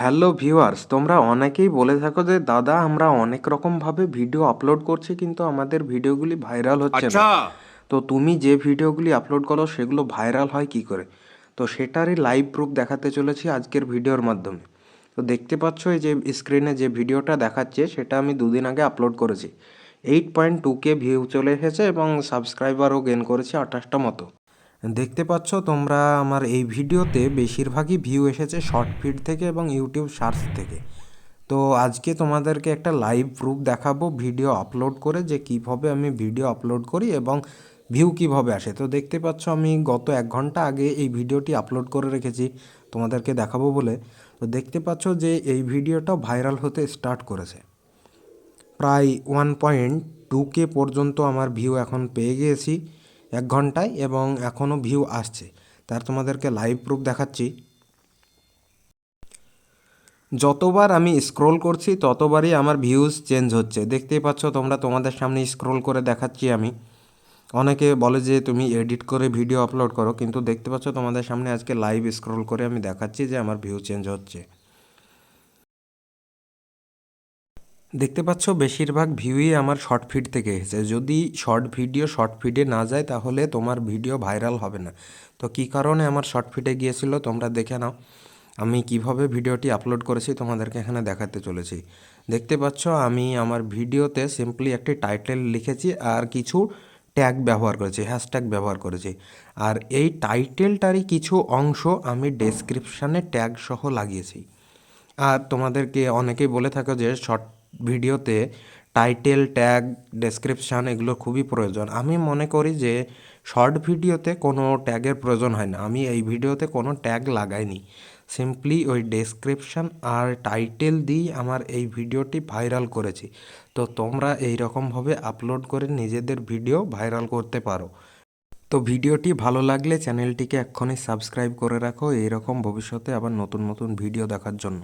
Hello viewers তোমরা অনেকেই বলে থাকো যে দাদা আমরা অনেক রকমভাবে ভিডিও আপলোড করছি কিন্তু আমাদের ভিডিওগুলি ভাইরাল হচ্ছে না। আচ্ছা। তো তুমি যে ভিডিওগুলি আপলোড করো সেগুলো ভাইরাল হয় কি করে? তো সেটারই লাইভ প্রুফ দেখাতে চলেছি আজকের ভিডিওর মাধ্যমে। তো দেখতে পাচ্ছ এই যে স্ক্রিনে যে ভিডিওটা দেখাচ্ছে সেটা আমি দুদিন আগে আপলোড করেছি। Eight point two K view চলে এসেছে এবং সাবস্ক্রাইবারও গেন করেছে আঠাশটা মতো। দেখতে পাচ্ছ, তোমরা আমার এই ভিডিওতে বেশিরভাগই ভিউ এসেছে শর্ট ফিড থেকে এবং ইউটিউব সার্চ থেকে। তো আজকে তোমাদেরকে একটা লাইভ প্রুফ দেখাবো ভিডিও আপলোড করে যে কীভাবে আমি ভিডিও আপলোড করি এবং ভিউ কীভাবে আসে। তো দেখতে পাচ্ছ, আমি গত এক ঘণ্টা আগে এই ভিডিওটি আপলোড করে রেখেছি, তোমাদেরকে দেখাবো বলে। তো দেখতে পাচ্ছ যে এই ভিডিওটা ভাইরাল হতে স্টার্ট করেছে। প্রায় ওয়ান পয়েন্ট টু কে পর্যন্ত আমার ভিউ এখন পেয়ে গিয়েছি। এক ঘন্টায় এবং এখনও ভিউ আসছে। তার তোমাদেরকে লাইভ প্রুফ দেখাচ্ছি। যতবার আমি স্ক্রোল করছি, ততবারই আমার ভিউজ চেঞ্জ হচ্ছে। দেখতেই পাচ্ছ, তোমরা তোমাদের সামনে স্ক্রোল করে দেখাচ্ছি আমি। অনেকে বলে যে তুমি এডিট করে ভিডিও আপলোড করো, কিন্তু দেখতে পাচ্ছ, তোমাদের সামনে আজকে লাইভ স্ক্রোল করে আমি দেখাচ্ছি যে আমার ভিউ চেঞ্জ হচ্ছে। দেখতে পাচ্ছ, বেশিরভাগ ভিউই আমার শর্ট ফিড থেকে এসেছে। যদি শর্ট ভিডিও শর্ট ফিডে না যায়, তাহলে তোমার ভিডিও ভাইরাল হবে না। তো কী কারণে আমার শর্ট ফিডে গিয়েছিল, তোমরা দেখে নাও। আমি কীভাবে ভিডিওটি আপলোড করেছি, তোমাদেরকে এখানে দেখাতে চলেছি। দেখতে পাচ্ছ, আমি আমার ভিডিওতে সিম্পলি একটি টাইটেল লিখেছি আর কিছু ট্যাগ ব্যবহার করেছি হ্যাশট্যাগ ব্যবহার করেছি। আর এই টাইটেলটারই কিছু অংশ আমি ডেসক্রিপশানে ট্যাগ সহ লাগিয়েছি। আর তোমাদেরকে অনেকেই বলে থাকো যে শর্ট ভিডিওতে টাইটেল ট্যাগ ডেসক্রিপশান এগুলো খুবই প্রয়োজন। আমি মনে করি যে শর্ট ভিডিওতে কোনো ট্যাগের প্রয়োজন হয় না। আমি এই ভিডিওতে কোনো ট্যাগ লাগাইনি। সিম্পলি ওই ডেসক্রিপশান আর টাইটেল দিয়েই আমার এই ভিডিওটি ভাইরাল করেছি। তো তোমরা এই রকমভাবে আপলোড করে নিজেদের ভিডিও ভাইরাল করতে পারো। তো ভিডিওটি ভালো লাগলে চ্যানেলটিকে এক্ষুনি সাবস্ক্রাইব করে রাখো। এইরকম ভবিষ্যতে আবার নতুন নতুন ভিডিও দেখার জন্য।